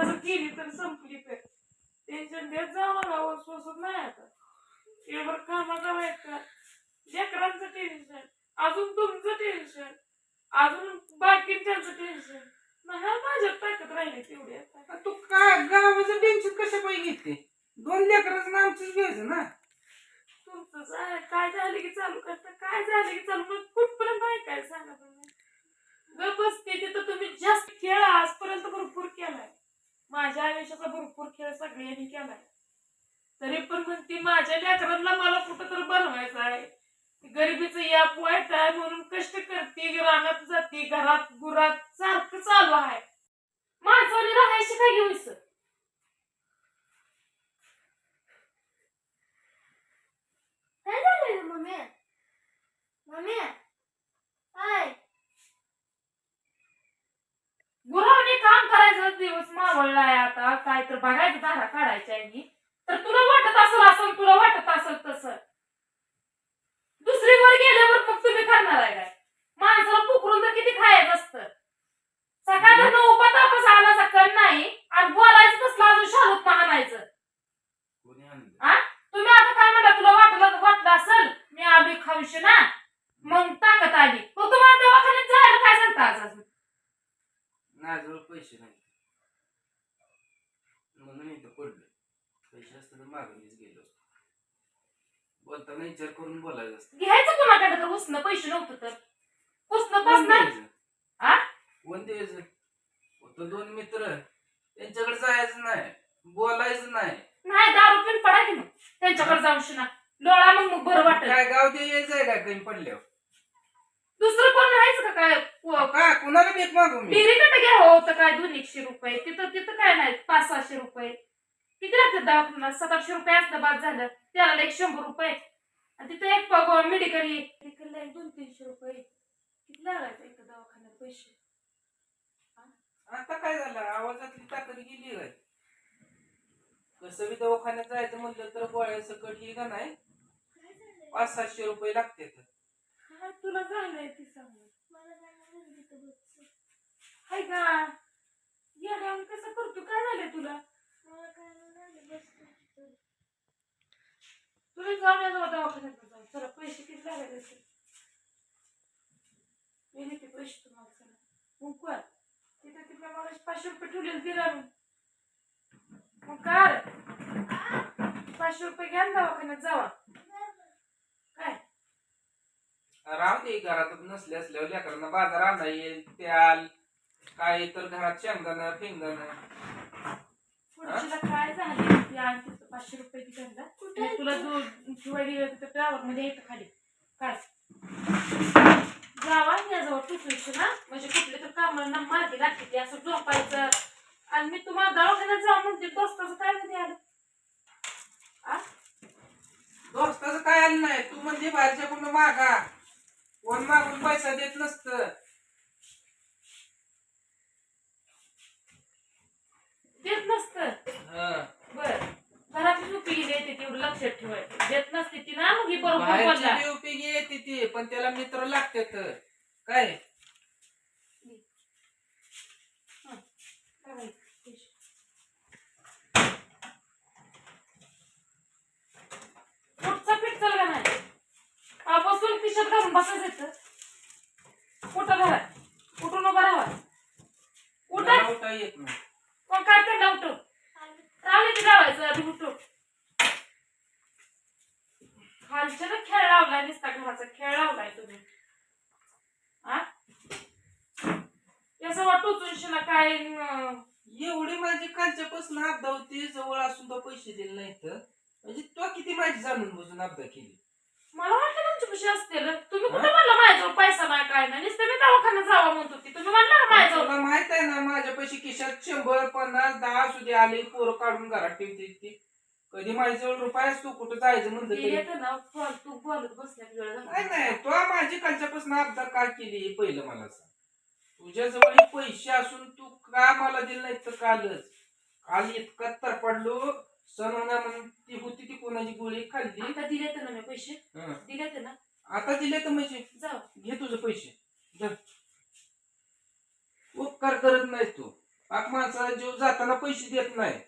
एकदाच केली तर संपली तर. टेन्शन देत जावं गावं सोसत नाही आता. एवढं कामाचा वाईट लेकरांचं टेन्शन अजून तुमचं टेन्शन अजून बाकीच्यांचं टेन्शन नाही माझ्यात ताकद राहिली तेवढी आता. तू काय गावाचं टेन्शन कशा पाहिजे घेते? दोन लेकराचं आमचंच घ्यायचं ना. तुमचं आहे काय झालं की चालू करता काय झालं की चालू मग कुठपर्यंत काय सांगा तुम्ही? ग बसते तिथं तुम्ही जास्त खेळ आजपर्यंत भरपूर केलाय. माझ्या आयुष्याचा भरपूर खेळ सगळ्यांनी केलाय. तरी पण म्हणते माझ्या लेकरांना मला कुठं तर बनवायचं आहे. गरिबीचं याप वाईट आहे म्हणून कष्ट करते रानात जाते घरात गुरात सारखं चालू आहे. माणसाने राहायची काय घेऊस काय झालंय मम्मी? मम्मी? काय गुरावने काम करायचं दिवस मावळलाय आता काय तर बघायचं दारा काढायच्या आहे तर तुला वाटत असेल असं तुला वाटत असेल तसं दुसरीवर गेल्यावर मग तुम्ही करणार आहे काय माणसाला पुकरून तर किती खायचं असतं सकाळचं उभा तापस आला सकाळ नाही आणि बोलायचं तसलं अजून शालूत आणायचं कोणी आणलं आ तुम्ही आता काय म्हणता तुला वाटलं वाटलं असेल मी आम्ही खाऊशी ना मग ताकद आली मग तुम्हाला दवाखान्यात जायला काय सांगता आज अजून माझ्याजवळ पैसे नाही म्हणून इथं पडलं पैसे असतं तर मागणीच गेलो असतो. बोलताना विचार करून बोलायचं असतं. घ्यायचं कोणाकडे तर? उसनं पैसे नव्हतं तर. उसनं कोण पासनं द्यायचं? आ? कोण द्यायचं? होतं दोन मित्र. त्यांच्याकडे जायचं नाही. बोलायचं नाही. नाही दारू पिऊन पडा की मग. त्यांच्याकडे जाऊन शिना डोळा मग मग बरं वाटत काय गाव ते यायचंय काय कमी पडल्यावर? दुसरं कोण राहायचं का काय? प- का? कुणाला भेट मागू मी? डेअरीकडे घ्या हो तर काय दोन एकशे रुपये? तिथं तिथं काय नाही? पाच सहाशे रुपये. किती लागतात दवाखान्यात. सात आठशे रुपये असतं बाद झालं. त्याला एक शंभर रुपये. आणि तिथं एक मेडिकल मेडिकलला एक दोन तीनशे रुपये. किती लागायचं एक दवाखान्यात पैसे? आता काय झालं? आवाजातली ताकद गेली काय कसं बी दवाखान्यात जायचं म्हणलं तर गोळ्या सकट ही का नाही? पाच सातशे रुपये लागते काय तुला झालंय ती सांग मला काय नाही तिथं बसचं. हाय का? या कसं करतो? काय झालंय तुला मला काय नाही झालं बसचं. तुला जाऊन या जाऊ दवाखान्यात जाऊ चला पैसे किती लागायचे असेल मी देते पैसे तुम्हाला मग कर तिथं तिथं मला पाचशे रुपये ठेवलेले दिला मी मग कर पाचशे रुपये घ्या ना दवाखान्यात जावा. काय? राहू दे घरात नसले असल्यावर लेकरांना बाजार आणा येईल त्याल काय तर घरात शेंगदाणं फेंगदाणं. पुढच्याला काय झाले? ते आणि तिथं पाचशे रुपये ती कुठे मग तुला दूध ठेवायला तिथं ट्रॅव्हलमध्ये येतं खाली. काय जावा याजवळ टुचून ना. म्हणजे कुठले तर कामांना मार्गी लागते असं झोपायचं. आणि मी तुम्हाला दवाखान्यात जाऊ म्हणते. दोस्ताचं काय मध्ये आलं? आ? दोस्ताचं काय आलं नाही? तू म्हणजे बाहेरच्याकडून मागा. कोण मागून पैसा देत नसतं देत नसतं हं. बर घरातली झोपी गेली येते तेवढं लक्षात ठेवायचं देत बी उपयोगी येते ती पण त्याला मित्र लागतात काय काय. कुठचा पीठ चाल का नाही बसून पिशात घालून बसायचं इथं. कुठं घरात उठून उभा राहा उठा मला उठायला येत नाही मग काय त्यांना उठव राहिले की लावायचं आधी उठव खालच्या ना खेळ लावलाय नुसता घराचा खेळ लावलाय तुम्ही. वाटू तुझ्याला काय एवढी माझी कालच्यापासून अपदा होती जवळ असून तो पैसे दिले नाहीत. म्हणजे तो किती माझी जाणून बुजून अपदा केली. मला वाटलं तुमची कशी असतील. तुम्ही कुठे म्हणलं माझ्याजवळ पैसा नाही काय नाही? नुसतं मी दवाखान्यात जावा म्हणत होती. तुम्ही म्हणला ना माझ्याजवळ. माहीत आहे ना माझ्या पैसे खिशात शंभर पन्नास दहा सुधी आले पोरं काढून घरात ठेवते ती. कधी माझ्याजवळ रुपये असतो कुठं जायचं म्हणलं ते तरी. बोलत बसण्यात वेळ नाही नाही तो माझी कालच्यापासून अपदा का केली हे पहिलं मला सांग. तुझ्याजवळ हे पैसे असून तू का मला दिले नाहीत तर कालच? काल इतका तर पडलो सण होणार म्हणून ती होती ती कोणाची गोळी खाल्ली? आता दिले तर ना मी पैसे. हं. दिले तर ना. आता दिले तर म्हणजे? जाऊ. घे तुझे पैसे. धर. उपकार करत नाहीस तू. पाक माणसाला जीव जाताना पैसे देत नाही.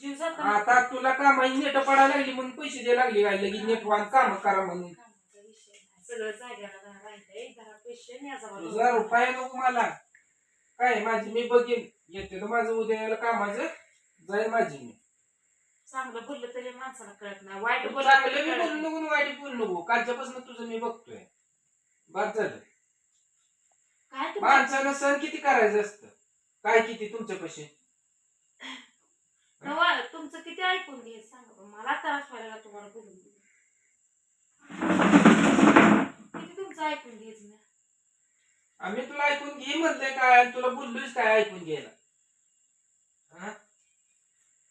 जीव जाता आता तुला कामाची नेट पडायला लागली म्हणून पैसे द्यायला लागली काय? लगेच नेट वाहन काम करा म्हणून. नाही. सगळं जाग्याला पैसे न्यायचा तुझा रुपया नको मला. काय माझी मी बघेन. येते तर माझं उद्या यायला कामाचं जाईल माझी मी. चांगलं बोललं तरी माणसाला कळत नाही. वाईट बोललं चांगलं तरी बोलू नाही. नको आणि वाईट बोलू नको. कालच्यापासून तुझं मी बघतोय. बाद झालं. काय माणसानं सण किती करायचं असतं? काय किती तुमच्या पैसे नवा तुमचं किती ऐकून घे सांगा. मला त्रास व्हायला लागला तुम्हाला बोलून. किती तुमचं ऐकून घ्यायचं मी आम्ही तुला ऐकून घे म्हणलंय काय आणि तुला बोललोयच काय ऐकून घ्यायला हा?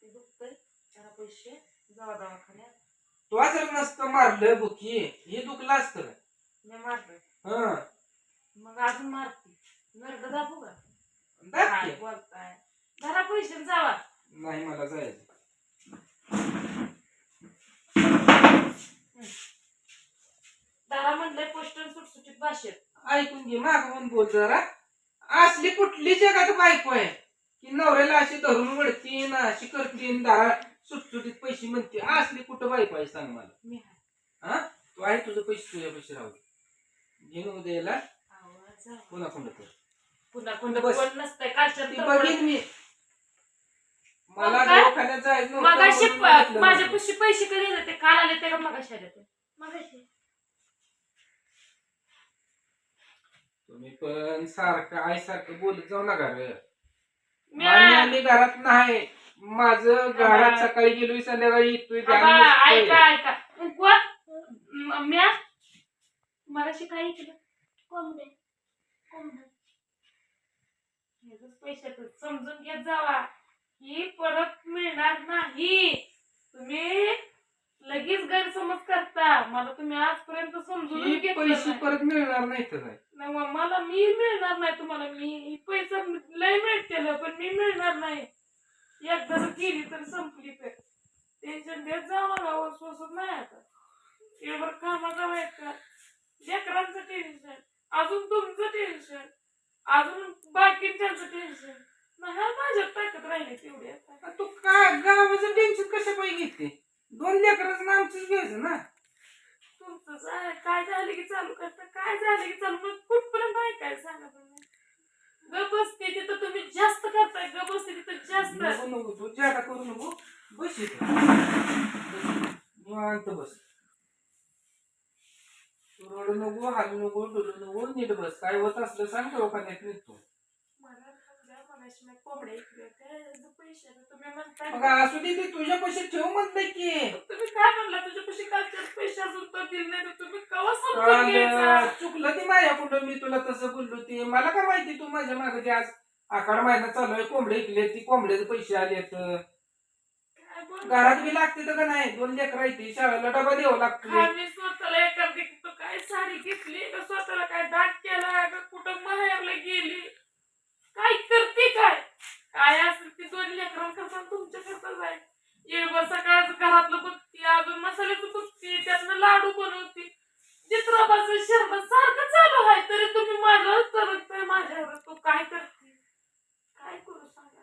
ते दुखतंय जरा पैसे जावा दवाखान्यात तुला जर नसतं मारलं बुकी हे दुखलं असतं? मी मारतोय हं मग अजून मारते नरड दाबू का दाब काय की. बोलताय जरा पैसे जावा नाही मला जायचं म्हणलंय सुटसुटीत भाषेत. ऐकून घे मागवून बोल जरा. असली कुठली जगात बायको आहे की नवऱ्याला अशी धरून वडती ना अशी करते दारा सुटसुटीत पैसे म्हणते. असली कुठं बायको आहे सांग मला. मी आहे. हा? तू आहे तुझं पैसे तुझ्या पैसे राहू दे. घेऊन उद्याला. आवाज. पुन्हा कोणतं कर. पुन्हा पुन्हा बस. कोण नसतंय. कालच्या ती बघीन मी. मला मग काय? दवाखान्यात जायचं नव्हतं मगाशी म्हणून घेतलं माझ्या नव्हतं. पैसे पैसे कधी येते ते काल आले ते का मगाशी आले ते मगाशी. तुम्ही पण सारखं आई सारखं बोलत जाऊ नका रे. मी मान्य घरात नाही. माझं घरात आबा. सकाळी गेलोय संध्याकाळी येतोय ध्यान नसतंय. ऐका ऐका. कोण? म- म्या? मगाशी काय केलं कोंबडे. कोंबडे. हेच पैशाचं समजून घेत जावा. ही परत मिळणार नाही. तुम्ही लगेच गैरसमज करता. मला तुम्ही आजपर्यंत समजून ही घेतलं पैसे नाही. परत मिळणार नाही तर नाही? मग मला मी मिळणार नाही तुम्हाला. मी पैसा लय मिळतेल पण मी मिळणार नाही. एकदा जर केली तर संपली तर. टेन्शन देत जावं ना सोसत नाही आता. एवढं कामाचा व्हायचं लेकरांचं टेन्शन अजून तुमचं टेन्शन अजून बाकीच्यांचं टेन्शन. ताकद राहिली तेवढी आता. तू काय गावाचं टेन्शन कशा पाहिजे घेते दोन लेकरच आमचंच घ्यायचं ना. तुमचं जा- काय झालं की चालू करता काय झालं की चालू मग कुठपर्यंत आहे काय सांगा तुम्ही ग बसते तिथं तुम्ही जास्त करताय बसते तिथं जास्त. नको नको तू जादा करू नको बस इथं. बस. निवांत बस. तू रडू नको हालू नको डोलू नको नीट बस. काय होत असलं सांग दवाखान्यात निघतो. मला मी कोंबड्या पैसे म्हणताय मग असू दे ते तुझ्या पैसे ठेव म्हणताय की. तुम्ही काय म्हणला? तुझ्या पैसे कालचे पैसे अजून तर दिले नाही तर तुम्ही कवा समजून घ्यायचा? चुकलं ती माझ्याकडून मी तुला तसं बोललो ते मला काय माहिती तू माझ्या मागे आज आखाड महिना चालू आहे कोंबडे इकले ती कोंबड्याचे पैसे आलेत काय घरात बी लागते तर का नाही? दोन लेकर येते शाळेला डबा द्यावा लागतो काय मी स्वतःला एखादी कुठं काय साडी घेतली? का स्वतःला काय दाट केला? का कुठं माहेरला गेली? काय करते काय? काय असेल ती दोन लेकरांकरता तुमच्या करता जाय येळभर सकाळच घरातलं बघती अजून मसाल्याचं बघती त्यातनं लाडू बनवती. चित्राबाचं शरबत सारखं चालू आहे तरी तुम्ही माझं करत माझ्यावर. तू काय करते? काय करू सांगा?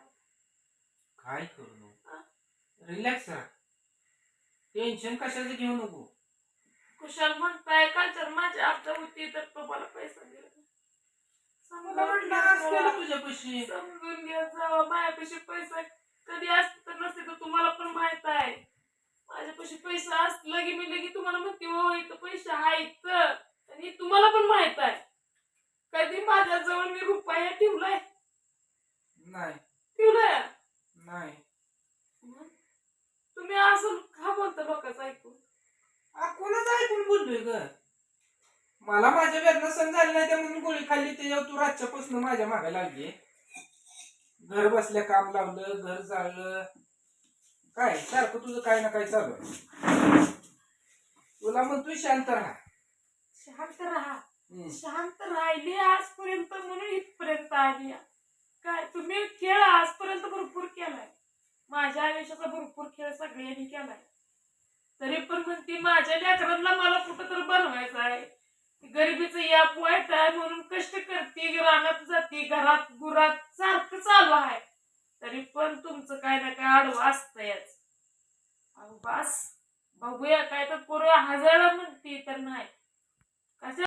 काय करू नको? रिलॅक्स राहा. टेन्शन कशाचं घेऊ नको? कुशाल म्हणताय कालच्या माझी आपदा होती तर तुम्हाला पैसा दिला मला वाटलं असलेलं तुझ्या पैसे समजून घ्या जावा. माझ्यापाशी पैसा कधी असत तर नसते तर तुम्हाला पण माहीत आहे. माझ्यापाशी पैसा असला की मी लगी तुम्हाला म्हणते हो इथं पैसे आहेत. आणि तुम्हाला पण माहीत आहे. कधी माझ्याजवळ मी रुपया ठेवलाय? नाही ठेवलाय नाही मग तुम्ही असं का बोलता लोकांचं ऐकून आ, कोणाच ऐकून बोललोय ग मला माझ्या वेदना सण झाली नाही त्या म्हणून गोळी खाल्ली. त्याच्यावर तू रातच्यापासून माझ्या मागे लागली. घर बसल्या काम लावलं घर जाळलं. काय? सारखं तुझं काय ना काय चालू आहे. तुला म्हणतोय शांत राहा. शांत राहा. हम्म. शांत राहिली आजपर्यंत म्हणून इथपर्यंत आली. काय? तुम्ही खेळ आजपर्यंत भरपूर केलाय. माझ्या आयुष्याचा भरपूर खेळ सगळ्यांनी केलाय. तरी पण म्हणते माझ्या लेकरांना मला कुठं तर बनवायचं आहे. गरिबीचं याप वाईट आहे म्हणून कष्ट करते रानात जाते घरात गुरात सारखं चालू आहे. तरी पण तुमचं काय ना काय आडवं असतंयच याच. बस बघूया काय तर करूया हजारला म्हणते तर नाही. कशा